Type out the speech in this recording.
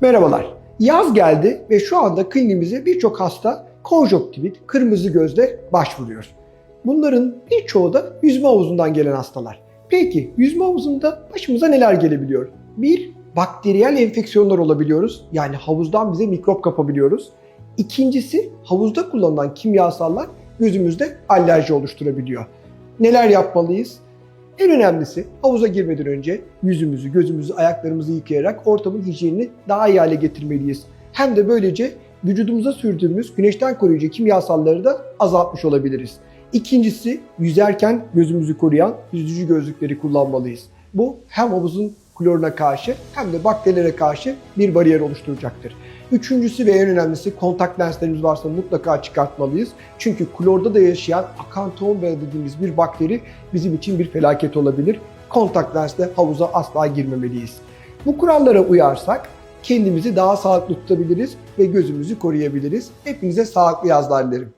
Merhabalar. Yaz geldi ve şu anda kliniğimize birçok hasta konjonktivit, kırmızı gözle başvuruyor. Bunların birçoğu da yüzme havuzundan gelen hastalar. Peki yüzme havuzunda başımıza neler gelebiliyor? Bir, bakteriyel enfeksiyonlar olabiliyoruz. Yani havuzdan bize mikrop kapabiliyoruz. İkincisi havuzda kullanılan kimyasallar gözümüzde alerji oluşturabiliyor. Neler yapmalıyız? En önemlisi havuza girmeden önce yüzümüzü, gözümüzü, ayaklarımızı yıkayarak ortamın hijyenini daha iyi hale getirmeliyiz. Hem de böylece vücudumuza sürdüğümüz güneşten koruyucu kimyasalları da azaltmış olabiliriz. İkincisi yüzerken gözümüzü koruyan yüzücü gözlükleri kullanmalıyız. Bu hem havuzun kloruna karşı hem de bakterilere karşı bir bariyer oluşturacaktır. Üçüncüsü ve en önemlisi kontak lenslerimiz varsa mutlaka çıkartmalıyız. Çünkü klorda da yaşayan akanton bea dediğimiz bir bakteri bizim için bir felaket olabilir. Kontak lensle havuza asla girmemeliyiz. Bu kurallara uyarsak kendimizi daha sağlıklı tutabiliriz ve gözümüzü koruyabiliriz. Hepinize sağlıklı yazlar dilerim.